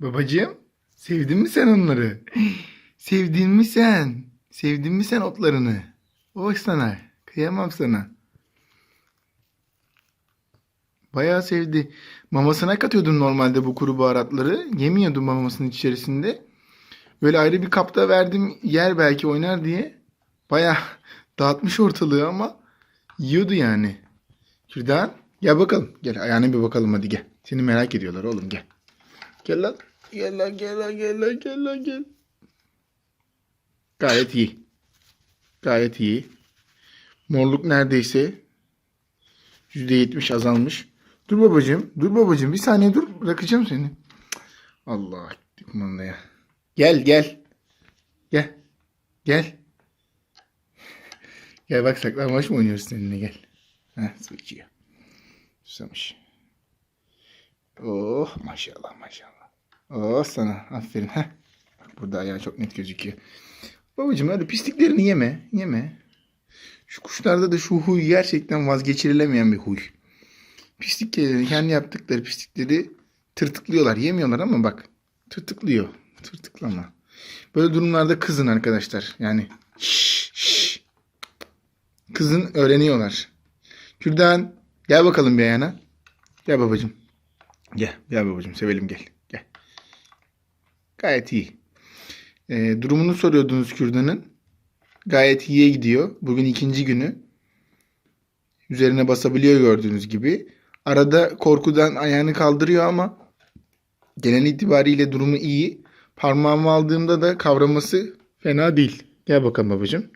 Babacığım, sevdin mi sen onları? Sevdin mi sen? Sevdin mi sen otlarını? Bak sana, kıyamam sana. Bayağı sevdi. Mamasına katıyordum normalde bu kuru baharatları. Yemiyordu mamasının içerisinde. Böyle ayrı bir kapta verdim yer belki oynar diye. Bayağı dağıtmış ortalığı ama yiyordu yani. Kürdan gel bakalım. Gel ayağına bir bakalım hadi gel. Seni merak ediyorlar oğlum gel. Gel lan. Gel lan gel lan gel lan gel lan gel. Gayet iyi. Gayet iyi. Morluk neredeyse %70 azalmış. Dur babacığım. Dur babacığım. Bir saniye dur. Bırakacağım seni. Allah. Kumandaya. Gel gel. Gel. Gel. Gel bak saklanmaç mı oynuyoruz seninle gel. Heh su içiyor. Susamış. Oh maşallah maşallah. Oh sana aferin. Heh. Bak burada ayağı çok net gözüküyor. Babacığım öyle pisliklerini yeme. Yeme. Şu kuşlarda da şu huy gerçekten vazgeçirilemeyen bir huy. Pisliklerini kendi yaptıkları pislikleri tırtıklıyorlar. Yemiyorlar ama bak tırtıklıyor. Tırtıklama. Böyle durumlarda kızın arkadaşlar. Yani şş, şş. Kızın öğreniyorlar. Kürdan gel bakalım bir ayağına. Gel babacığım. Gel. Gel babacığım. Sevelim gel. Gayet iyi. Ee, durumunu soruyordunuz Kürdan'ın. Gayet iyiye gidiyor. Bugün ikinci günü. Üzerine basabiliyor gördüğünüz gibi. Arada korkudan ayağını kaldırıyor ama genel itibariyle durumu iyi. Parmağımı aldığımda da kavraması fena değil. Gel bakalım babacığım.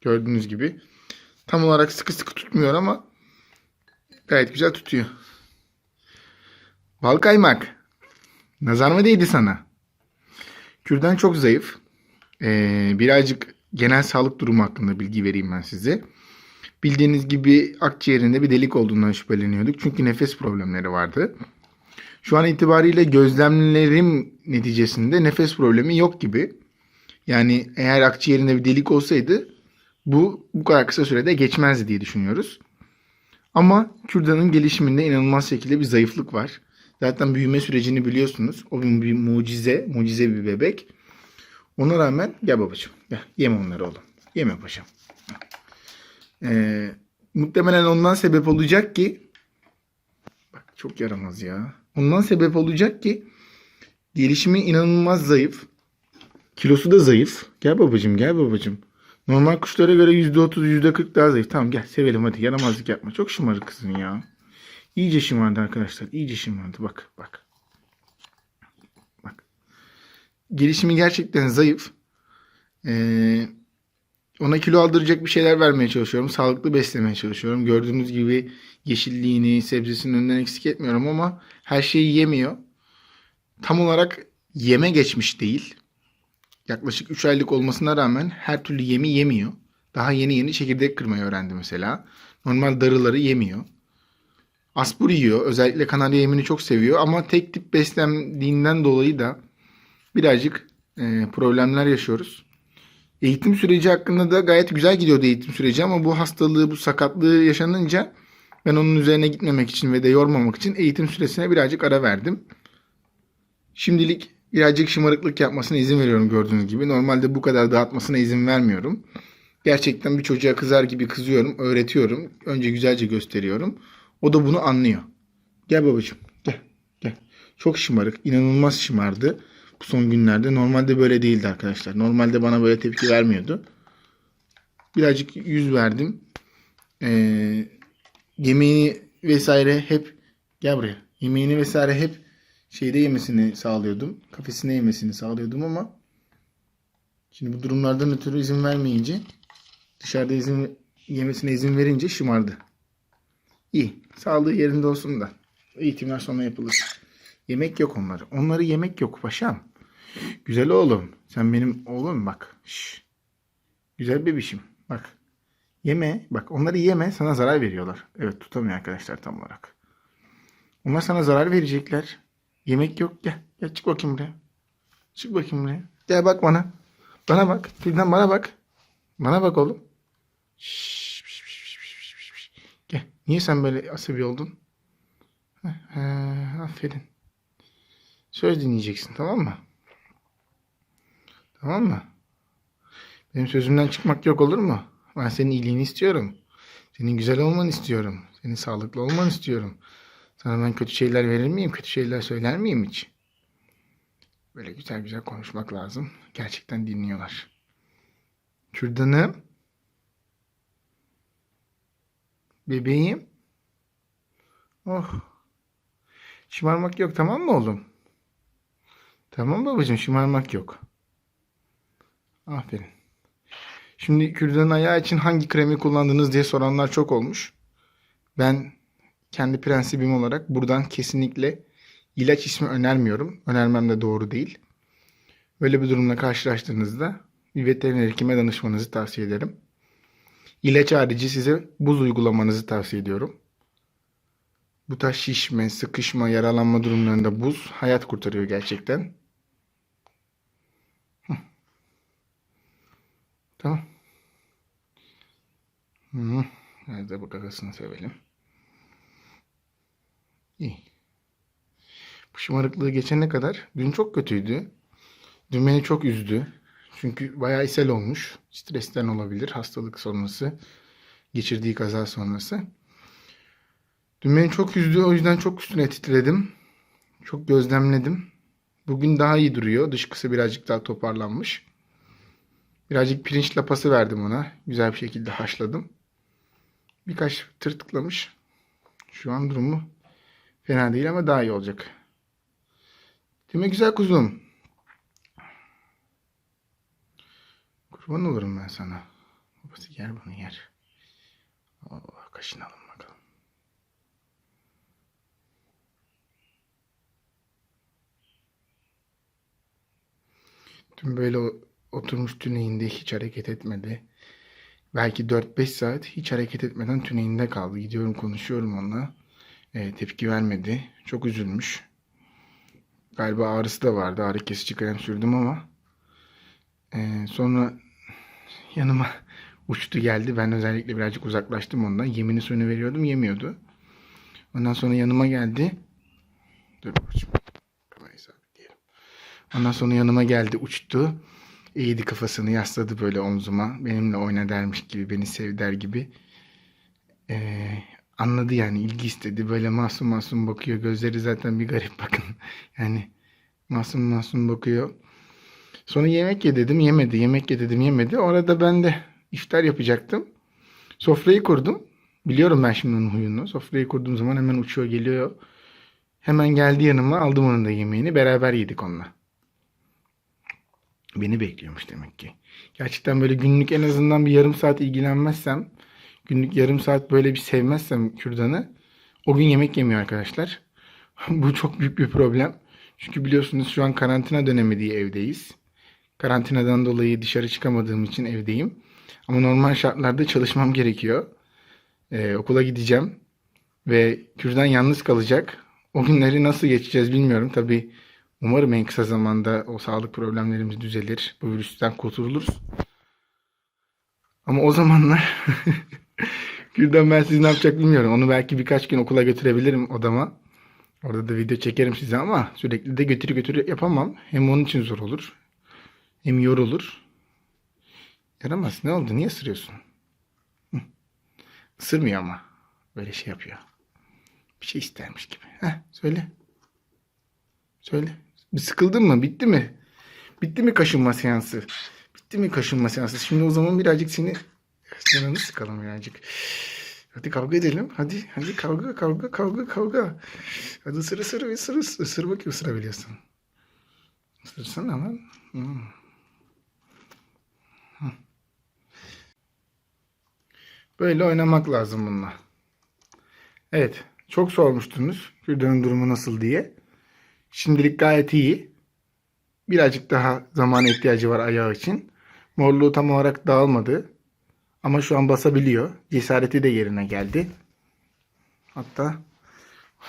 Gördüğünüz gibi. Tam olarak sıkı sıkı tutmuyor ama gayet güzel tutuyor. Bal kaymak. Nazar mı değdi sana? Kürdan çok zayıf. Ee, birazcık genel sağlık durumu hakkında bilgi vereyim ben size. Bildiğiniz gibi akciğerinde bir delik olduğundan şüpheleniyorduk. Çünkü nefes problemleri vardı. Şu an itibariyle gözlemlerim neticesinde nefes problemi yok gibi. Yani eğer akciğerinde bir delik olsaydı bu bu kadar kısa sürede geçmezdi diye düşünüyoruz. Ama kürdanın gelişiminde inanılmaz şekilde bir zayıflık var. Zaten büyüme sürecini biliyorsunuz. O bir, mucize, mucize bir bebek. Ona rağmen gel babacığım gel yeme onları oğlum. Yeme paşam. Ee, muhtemelen ondan sebep olacak ki bak çok yaramaz ya. Ondan sebep olacak ki gelişimi inanılmaz zayıf. Kilosu da zayıf. Gel babacığım gel babacığım. Normal kuşlara göre %30 %40 daha zayıf. Tamam gel sevelim hadi yaramazlık yapma. Çok şımarık kızın ya. İyice şımardı arkadaşlar. İyice şımardı. Bak bak. Bak. Gelişimi gerçekten zayıf. Ee, ona kilo aldıracak bir şeyler vermeye çalışıyorum. Sağlıklı beslemeye çalışıyorum. Gördüğünüz gibi yeşilliğini, sebzesini önünden eksik etmiyorum ama her şeyi yemiyor. Tam olarak yeme geçmiş değil. Yaklaşık 3 aylık olmasına rağmen her türlü yemi yemiyor. Daha yeni yeni çekirdek kırmayı öğrendi mesela. Normal darıları yemiyor. Aspur yiyor. Özellikle kanarya yemini çok seviyor. Ama tek tip beslendiğinden dolayı da birazcık e, problemler yaşıyoruz. Eğitim süreci hakkında da gayet güzel gidiyordu eğitim süreci ama bu hastalığı, bu sakatlığı yaşanınca ben onun üzerine gitmemek için ve de yormamak için eğitim süresine birazcık ara verdim. Şimdilik birazcık şımarıklık yapmasına izin veriyorum gördüğünüz gibi. Normalde bu kadar dağıtmasına izin vermiyorum. Gerçekten bir çocuğa kızar gibi kızıyorum, öğretiyorum. Önce güzelce gösteriyorum. O da bunu anlıyor. Gel babacığım, gel, gel. Çok şımarık, inanılmaz şımardı bu son günlerde. Normalde böyle değildi arkadaşlar. Normalde bana böyle tepki vermiyordu. Birazcık yüz verdim. Ee, yemeğini vesaire hep gel buraya. Yemeğini vesaire hep şeyde yemesini sağlıyordum. Kafesine yemesini sağlıyordum ama şimdi bu durumlardan ötürü izin vermeyince dışarıda izin yemesine izin verince şımardı. İyi. Sağlığı yerinde olsun da. Eğitimler sonra yapılır. Yemek yok onları. Onları yemek yok paşam. Güzel oğlum. Sen benim oğlum bak. Şş. Güzel bebişim. Bak. Yeme. Bak onları yeme sana zarar veriyorlar. Evet tutamıyor arkadaşlar tam olarak. Onlar sana zarar verecekler. Yemek yok. Gel. Gel çık bakayım buraya. Çık bakayım buraya. Gel bak bana. Bana bak. Birden bana bak. Bana bak oğlum. Şş, şş, şş, şş, şş, şş. Gel. Niye sen böyle asabi oldun? Heh, he, aferin. Söz dinleyeceksin tamam mı? Tamam mı? Benim sözümden çıkmak yok olur mu? Ben senin iyiliğini istiyorum. Senin güzel olmanı istiyorum. Senin sağlıklı olmanı istiyorum. Sana ben kötü şeyler verir miyim? Kötü şeyler söyler miyim hiç? Böyle güzel güzel konuşmak lazım. Gerçekten dinliyorlar. Kürdanım. Bebeğim. Oh. Şımarmak yok tamam mı oğlum? Tamam babacığım şımarmak yok. Aferin. Şimdi kürdanın ayağı için hangi kremi kullandınız diye soranlar çok olmuş. Ben kendi prensibim olarak buradan kesinlikle ilaç ismi önermiyorum. Önermem de doğru değil. Böyle bir durumla karşılaştığınızda bir veteriner hekime danışmanızı tavsiye ederim. İlaç harici size buz uygulamanızı tavsiye ediyorum. Bu tarz şişme, sıkışma, yaralanma durumlarında buz hayat kurtarıyor gerçekten. Tamam. Hı. Nerede bu kakasını sevelim. İyi. Bu şımarıklığı geçene kadar dün çok kötüydü. Dün beni çok üzdü. Çünkü bayağı ishal olmuş. Stresten olabilir. Hastalık sonrası. Geçirdiği kaza sonrası. Dün beni çok üzdü. O yüzden çok üstüne titredim. Çok gözlemledim. Bugün daha iyi duruyor. Dışkısı birazcık daha toparlanmış. Birazcık pirinç lapası verdim ona. Güzel bir şekilde haşladım. Birkaç tırtıklamış. Şu an durumu fena değil ama daha iyi olacak. Değil güzel kuzum? Kurban olurum ben sana. Babası yer bunu yer. Allah kaşınalım bakalım. Dün böyle oturmuş tüneyinde hiç hareket etmedi. Belki 4-5 saat hiç hareket etmeden tüneyinde kaldı. Gidiyorum konuşuyorum onunla. E, tepki vermedi. Çok üzülmüş. Galiba ağrısı da vardı. Ağrı kesici krem sürdüm ama. e, sonra yanıma uçtu geldi. Ben özellikle birazcık uzaklaştım ondan. Yemini suyunu veriyordum yemiyordu. Ondan sonra yanıma geldi. Dur babacığım. Kamerayı sabitleyelim. Ondan sonra yanıma geldi uçtu. Eğdi kafasını yasladı böyle omzuma. Benimle oyna dermiş gibi, beni sev der gibi. Ee, anladı yani ilgi istedi. Böyle masum masum bakıyor. Gözleri zaten bir garip bakın. Yani masum masum bakıyor. Sonra yemek ye dedim yemedi. Yemek ye dedim yemedi. Orada ben de iftar yapacaktım. Sofrayı kurdum. Biliyorum ben şimdi onun huyunu. Sofrayı kurduğum zaman hemen uçuyor geliyor. Hemen geldi yanıma aldım onun da yemeğini. Beraber yedik onunla. Beni bekliyormuş demek ki. Gerçekten böyle günlük en azından bir yarım saat ilgilenmezsem, günlük yarım saat böyle bir sevmezsem kürdanı, o gün yemek yemiyor arkadaşlar. Bu çok büyük bir problem. Çünkü biliyorsunuz şu an karantina dönemi diye evdeyiz. Karantinadan dolayı dışarı çıkamadığım için evdeyim. Ama normal şartlarda çalışmam gerekiyor. Ee, okula gideceğim. Ve kürdan yalnız kalacak. O günleri nasıl geçeceğiz bilmiyorum. Tabii Umarım en kısa zamanda o sağlık problemlerimiz düzelir. Bu virüsten kurtuluruz. Ama o zamanlar Gülden ben siz ne yapacak bilmiyorum. Onu belki birkaç gün okula götürebilirim odama. Orada da video çekerim size ama sürekli de götürü götürü yapamam. Hem onun için zor olur. Hem yorulur. Yaramaz. Ne oldu? Niye ısırıyorsun? Hı. Isırmıyor ama. Böyle şey yapıyor. Bir şey istermiş gibi. Heh, söyle. Söyle. Bir sıkıldın mı? Bitti mi? Bitti mi kaşınma seansı? Bitti mi kaşınma seansı? Şimdi o zaman birazcık seni canını sıkalım birazcık. Hadi kavga edelim. Hadi hadi kavga kavga kavga kavga. Hadi ısır ısır ısır ısır, ısır bakayım ısırabiliyorsun. Isırsana lan. Hmm. Böyle oynamak lazım bununla. Evet. Çok sormuştunuz. Kürdanın durumu nasıl diye. Şimdilik gayet iyi. Birazcık daha zaman ihtiyacı var ayağı için. Morluğu tam olarak dağılmadı. Ama şu an basabiliyor. Cesareti de yerine geldi. Hatta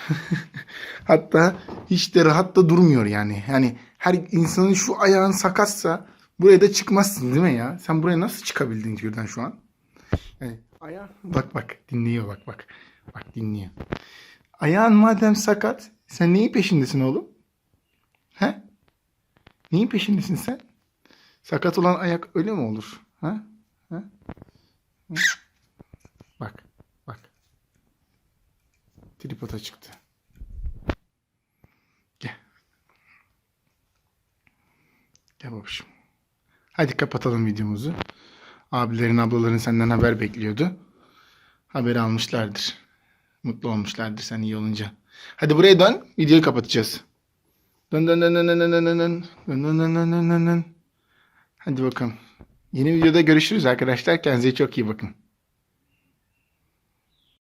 hatta hiç de rahat da durmuyor yani. Yani her insanın şu ayağın sakatsa buraya da çıkmazsın değil mi ya? Sen buraya nasıl çıkabildin Kürdan şu an? Yani ayağı bak bak dinliyor bak bak. Bak dinliyor. Ayağın madem sakat sen neyin peşindesin oğlum? Neyin peşindesin sen? Sakat olan ayak öyle mi olur? Ha? Ha? Bak. Bak. Tripoda çıktı. Gel. Gel babuşum. Hadi kapatalım videomuzu. Abilerin ablaların senden haber bekliyordu. Haberi almışlardır. Mutlu olmuşlardır sen iyi olunca. Hadi buraya dön. Videoyu kapatacağız. Dön dön dön dön dön dön dön dön dön dön dön dön dön. Hadi bakalım. Yeni videoda görüşürüz arkadaşlar. Kendinize çok iyi bakın.